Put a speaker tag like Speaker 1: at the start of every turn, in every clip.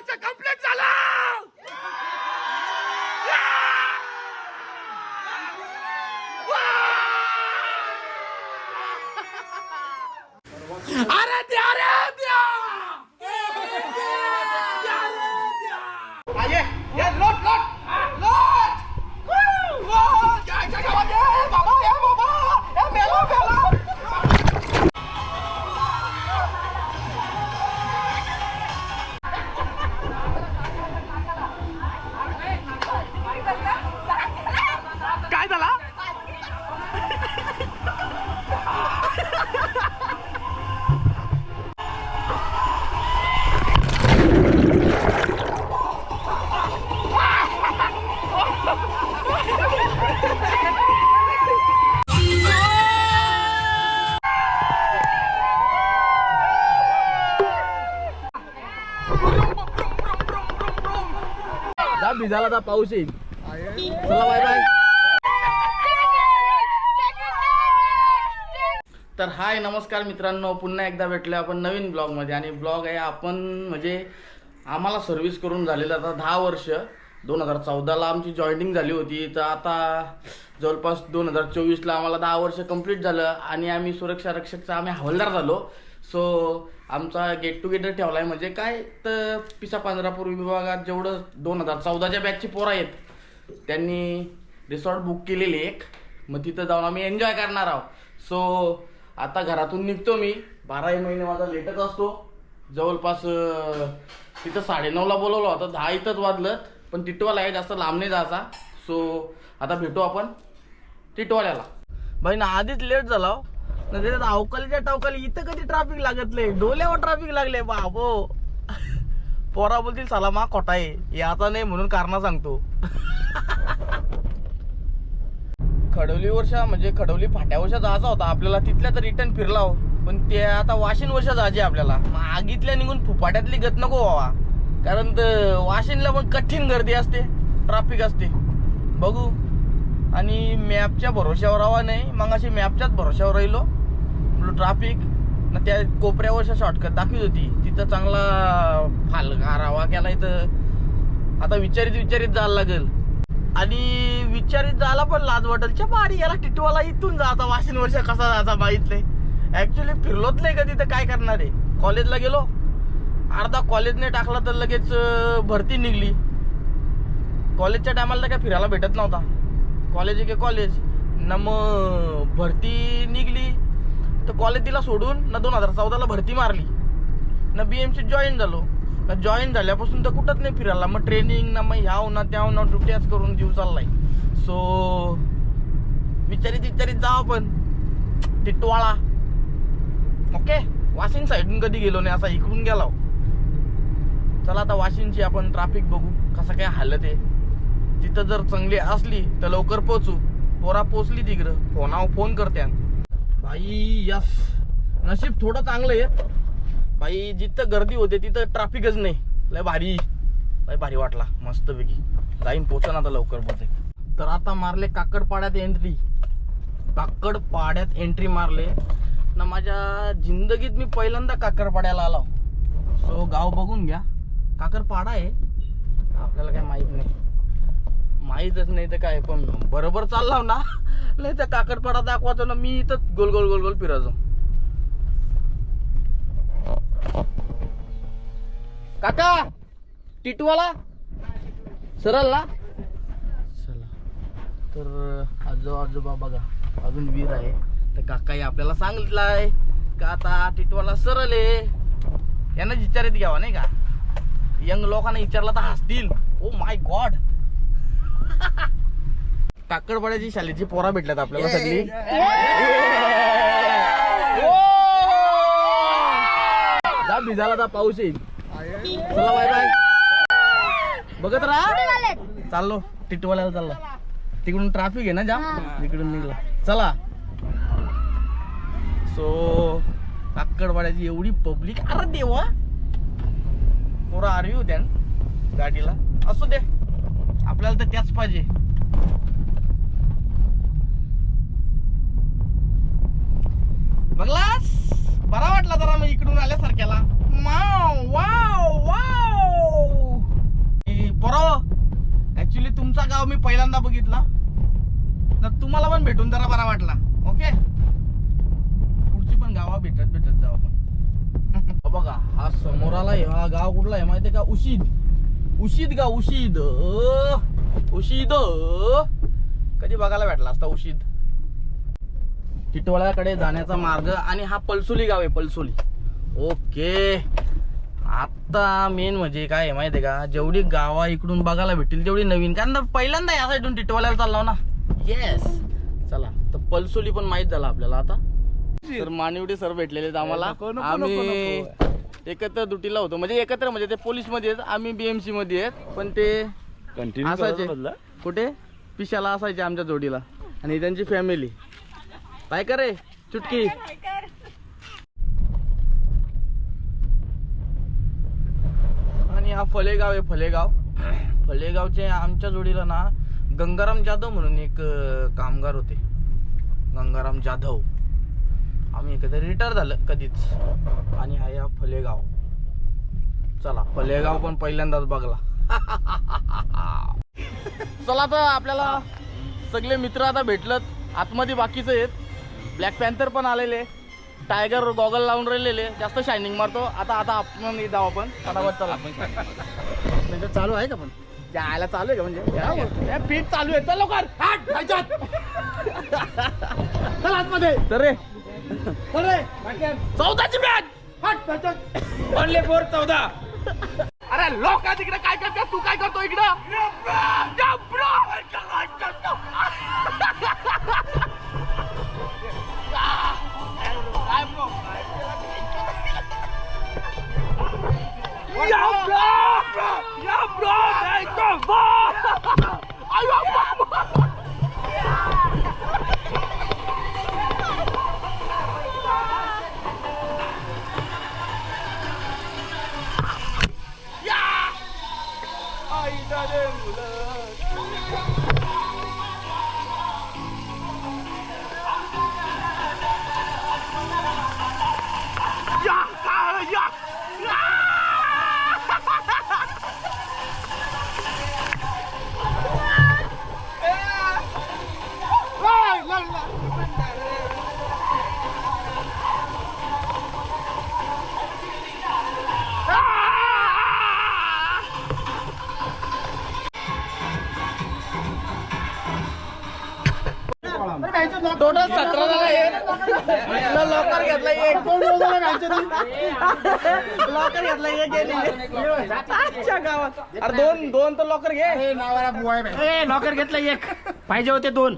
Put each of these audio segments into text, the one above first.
Speaker 1: वर्ष कंप्लीट झालं झाला
Speaker 2: आता पाऊस येईल. चला बाय बाय तर हाय नमस्कार मित्रांनो. पुन्हा एकदा भेटलो आपण नवीन ब्लॉगमध्ये आणि ब्लॉग आहे आपण म्हणजे आम्हाला सर्व्हिस करून झालेलं आता दहा वर्ष. दोन हजार चौदाला आमची जॉईनिंग झाली होती. तर आता जवळपास दोन हजार चोवीसला आम्हाला दहा वर्ष कंप्लीट झालं. आणि आम्ही सुरक्षा रक्षकचा आम्ही हवालदार झालो. सो आमचा गेट टुगेदर ठेवला आहे म्हणजे काय तर पिसा पांजरापूर विभागात जेवढं दोन हजार चौदाच्या बॅचची पोरं आहेत त्यांनी रिसॉर्ट बुक केलेली एक. मग तिथं जाऊन आम्ही एन्जॉय करणार आहोत. सो आता घरातून निघतो मी. बाराही महिने माझा लेटच असतो. जवळपास तिथं साडेनऊला बोलवलं होतं. दहा इथंच वाजलं पण टिटवाला आहे जास्त लांब नाही जायचा. सो आता भेटू आपण टिटवाल्याला. भाई ना आधीच लेट झाला हो. अवकालीच्या टावकाली इथं कधी ट्रॅफिक लागत नाही. डोल्यावर ट्रॅफिक लागले बाबो. पोरा बोलतील साला मा खोटा आहे. हे आता नाही म्हणून कारण सांगतो. खडवली वर्षा म्हणजे खडवली फाट्या वर्षा जायचा होता. आपल्याला तिथल्या तर रिटर्न फिरला हो. पण ते आता वाशिन वर्ष जायचे आपल्याला. मग आगीतल्या निघून फुफाट्यातली गत नको व्हावा कारण तर वाशिनला पण कठीण गर्दी असते. ट्राफिक असते. बघू. आणि मॅपच्या भरोश्यावर हवा नाही मग अशी मॅपच्याच भरोश्यावर राहिलो. म्हणलं ट्राफिक ना त्या कोपऱ्यावरच्या शॉर्टकट दाखवत होती. तिथं चांगला फालगार हवा केला इथं. आता विचारित विचारित जायला लागेल. आणि विचारित जायला पण लाज वाटेल च्या बारी याला टिटवाला इथून जा आता वाशिन वर्ष कसा जायचा माहितले ऍक्च्युली फिरलोच नाही का तिथं काय करणार आहे? कॉलेजला गेलो. अर्धा कॉलेजने टाकला तर लगेच भरती निघली. कॉलेजच्या टायमाला तर काय फिरायला भेटत नव्हता. कॉलेज आहे कॉलेज ना मग भरती निघली. तर कॉलेज सोडून ना दोन हजार चौदाला भरती मारली. ना बी एम सी जॉईन झालो. ना जॉईन झाल्यापासून तर कुठंच नाही फिरायला. मग ट्रेनिंग ना मग ह्याव ना त्याव ना ड्युट्याच करून जीव चाललाय. सो विचारित विचारित जा पण. टिटवाळा ओके वाशिंग साईडून कधी गेलो नाही असा इकडून गेला हो. चला आता वाशिंगची आपण ट्रॅफिक बघू. कसं काय हालत आहे. तिथं जर चांगली असली तर लवकर पोचू पोरा पोचली तिकडं. हो, फोनावर फोन करते भाई यस. नशीब थोडं चांगलं आहे. भाई जिथं गर्दी होते तिथं ट्रॅफिकच नाही. लय भारी. लय भारी वाटला. मस्तपैकी. जाईन पोचन आता लवकर पोचे तर आता मारले काकडपाड्यात एंट्री काकडपाड्यात एंट्री मारले. ना माझ्या जिंदगीत मी पहिल्यांदा काकडपाड्याला आलो. सो गाव बघून घ्या. काकडपाडा आहे. आपल्याला काय माहीत नाही. माहीतच नाही तर काय पण बरोबर चाललाव ना. नाही तर काकडपाडा दाखवायचो ना मी इथं गोल गोल गोल गोल फिरायचो. काका टिटवाला? सरळ ना चला. तर आजो आजोबा बघा अजून वीर आहे. तर काकाही आपल्याला सांगितलंय का आता टिटवाला सरळ आहे. यांना विचारित घ्यावा नाही का? यंग लोकांना विचारला तर हसतील. ओ माय गॉड काकडपाड्याची शालेची पोरा भेटल्यात आपल्याला सगळी! जा भिजाला आता पाऊस येईल. चला बाय बाय बघत राहा. चाललो टिटवाल्याला चाललो. तिकडून ट्रॅफिक आहे ना जाम? इकडून निघला. चला. सो काकडवाड्याची एवढी पब्लिक अरे देवा. पोरं आरवी होत्या गाडीला. असू दे. आपल्याला तर त्याच पाहिजे. बघलास? बरा वाटला जरा मग इकडून आल्यासारख्याला. माव वाव वाव! ऍक्च्युली तुमचा गाव मी पहिल्यांदा बघितला. तर तुम्हाला पण भेटून जरा बरा वाटला. ओके? पुढची पण गावा भेटत भेटत जाऊ आपण हो बघा हा समोराला हा गाव कुठला आहे माहितीये का? उशीद. उशीद गाव उशीद? उशीद. कधी बघायला भेटला असता उशीद? टिटवाळ्याकडे जाण्याचा मार्ग आणि हा पलसोली गाव आहे पलसोली. ओके. आता मेन म्हणजे काय आहे माहितीये का? जेवढी गावा इकडून बघायला भेटतील तेवढी नवीन. कारण पहिल्यांदा या साईडून टिटवाल्याला चाललो ना. येस चला तर पलसोली पण माहीत झालं आपल्याला आता. तर मानिवडे सर भेटलेले आम्हाला. आम्ही एकत्र ड्युटीला होतो. म्हणजे एकत्र म्हणजे ते पोलीसमध्ये आहेत आम्ही बीएमसी मध्ये आहेत. पण ते
Speaker 1: कंटिन्यू
Speaker 2: असायचे. कुठे? पिशाला असायचे आमच्या जोडीला. आणि त्यांची फॅमिली काय करे? चुटकी. आणि हा फलेगाव आहे फलेगाव. फलेगावचे आमच्या जोडीला ना गंगाराम जाधव म्हणून एक कामगार होते. गंगाराम जाधव. आम्ही एकत्र रिटायर झालं कधीच. आणि हा या फलेगाव. चला फलेगाव पण पहिल्यांदाच बघला. चला तर आपल्याला सगळे मित्र आता भेटलत. आतमध्ये बाकीचे आहेत. ब्लॅक पॅन्थर पण आलेले. टायगर गॉगल लावून राहिलेले. जास्त शायनिंग मारतो. आता आता आपण जाऊ आपण. फटाफट चला.
Speaker 1: म्हणजे चालू आहे का पण?
Speaker 2: जायला चालू आहे का म्हणजे? पीठ चालू आहे. चल लवकर.
Speaker 1: ह्याच्यात. चल आतमध्ये.
Speaker 2: तर रे. चौदाची
Speaker 1: हाट
Speaker 2: फोर चौदा. अरे लोक तिकडे काय करतात तू काय करतो इकडं?
Speaker 1: ए,
Speaker 2: लॉकर घेतला एक गेली. अच्छा गावात. अरे दोन दोन तर लॉकर घे.
Speaker 1: नावाला बुवा
Speaker 3: लॉकर घेतलं एक. पाहिजे होते दोन.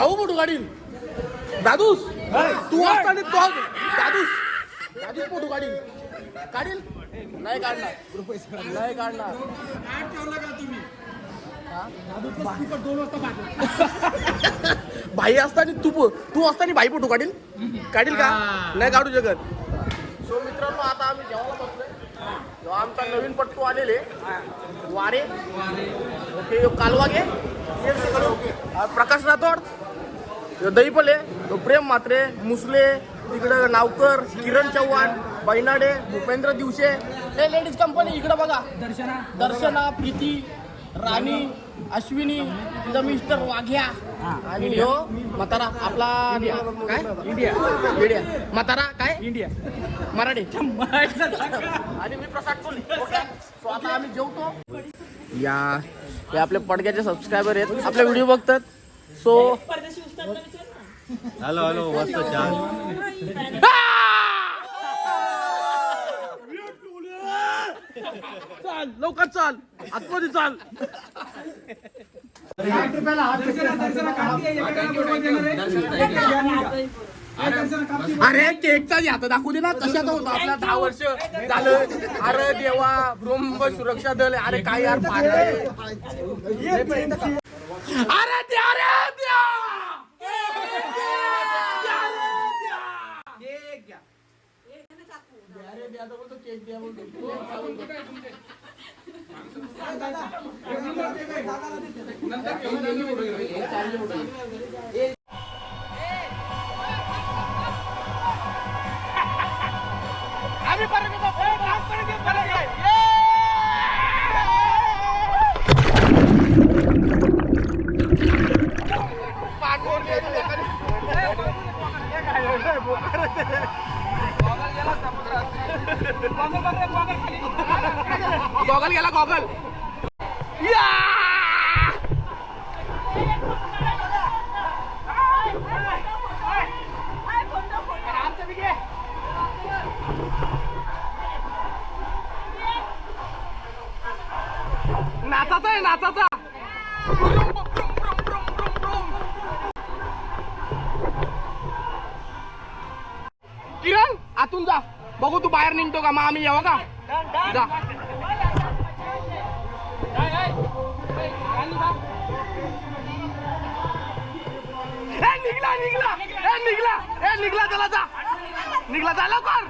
Speaker 2: भाऊ मोठू काढील दादूस तू असताना तो दादूस दादूस मोठू काढील काढील? नाही काढणार. नाही काढणार. भाई असताना तू तू असताना भाई फोटो काढील? काढील का? नाही काढू शकत. सो मित्रांनो आता आम्ही जेवायला बसलोय जेव्हा आमचा नवीन पट्टू आलेले. वारे. ओके ह्यो कालवा घे. एक सगळं. हा, प्रकाश राठोड. दहीपले प्रेम मात्रे मुसले तिकडं नावकर किरण चव्हाण बैनाडे भूपेंद्र दिवसे. हे लेडीज कंपनी इकडं बघा. दर्शना. दर्शना प्रीती राणी अश्विनी तिचा मिस्टर वाघ्या. आणि ह्यो म्हातारा आपला काय? इंडिया. इंडिया. म्हातारा काय? इंडिया. मराठी. आणि मी प्रसाद ओके? सो आता आम्ही जेवतो. या. हे आपले पडक्याचे सबस्क्रायबर आहेत. आपले व्हिडिओ बघतात. सो
Speaker 1: हॅलो हॅलो मस्त छान
Speaker 2: चाल लवकर चाल. आतमध्ये चाल. अरे केकचा आता दाखवू दे ना कशाचा होता आपला दहा वर्ष झालं. अरे देवा ब्रह्म सुरक्षा दल अरे काय यार पाडलंय. अरे द्या रे केक द्या म्हणतो नाचाचा आहे नाचाचा. किरण आतून जा. बघू तू बाहेर निघतो का? मग आम्ही येऊ का? जा. निघला निघला. निघला. निघला त्याला जा. निघला जा लवकर.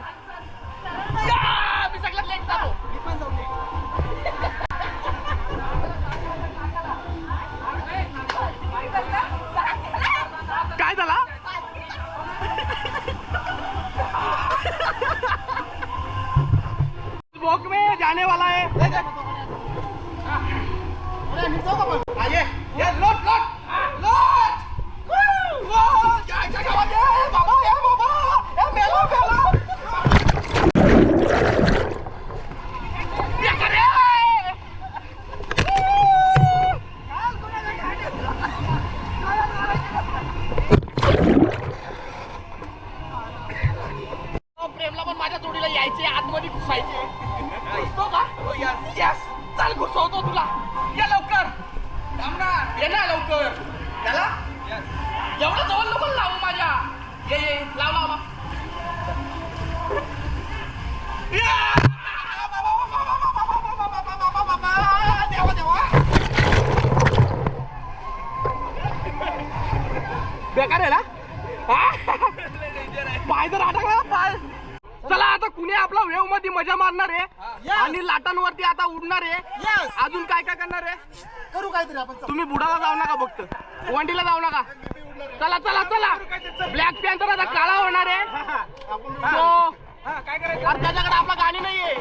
Speaker 2: आने वाला है अरे आइए ये लौट लौट. ये ना लवकर. त्याला? एवढं जवळ नको लावू माझ्या. ये ये लाव लाव लाव. या! देवा देवा बेकार आहे ना? पाय जर अडकला पाय. चला आता कुणी आपला वेवमध्ये मजा मारणार आहे? आणि लाटांवरती आता उडणार आहे. अजून काय काय करणार आहे?
Speaker 1: करू काहीतरी आपण
Speaker 2: तुम्ही बुडाला जाऊ नका फक्त. वंडीला जाऊ नका. चला चला चला. ब्लॅक पॅन्थर आता काळा होणार आहे. So, अरे त्याच्याकडे आपला गाणी नाहीये.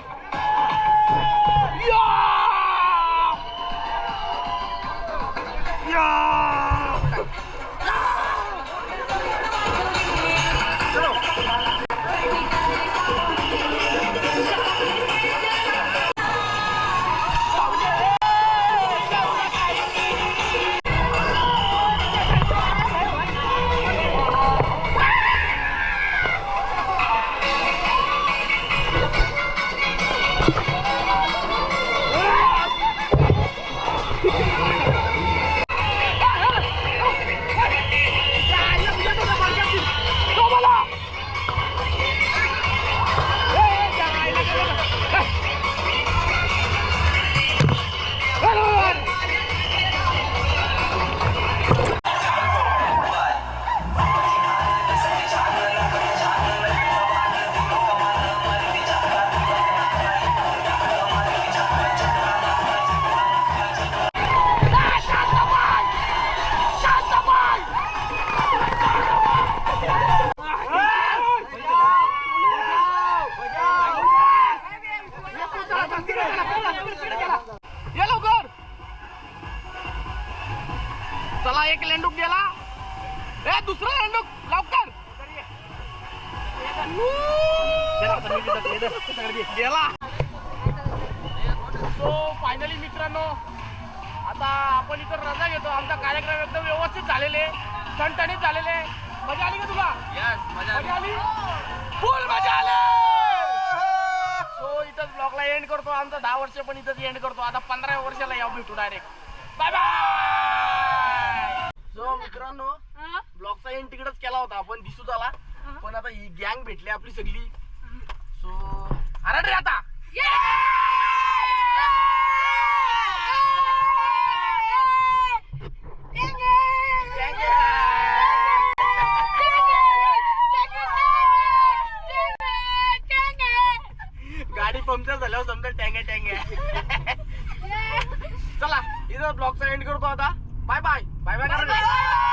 Speaker 2: एक लेंडूक गेला. ए दुसरा लेंडूक लवकर. गेला. सो फायनली मित्रांनो आता आपण इथं रजा घेतो. आमचा कार्यक्रम एकदम व्यवस्थित झालेले ठणठणीत झालेले मजा आली का तुला? मजा आली. फुल मजा आली! सो इथंच ब्लॉगला एंड करतो. आमचा दहा वर्ष पण इथंच एंड करतो. आता पंधरा वर्षाला या भेटू डायरेक्ट बाय बाय ब्लॉगचा एंड तिकडच केला होता. आपण दिसू झाला. पण आता ही गँग भेटली आपली सगळी. सो अरे रे आता. गाडी पंक्चर झाल्यावर समजा टँगे टँगे. चला इथं ब्लॉगचा एंड करतो आता. Bye bye bye bye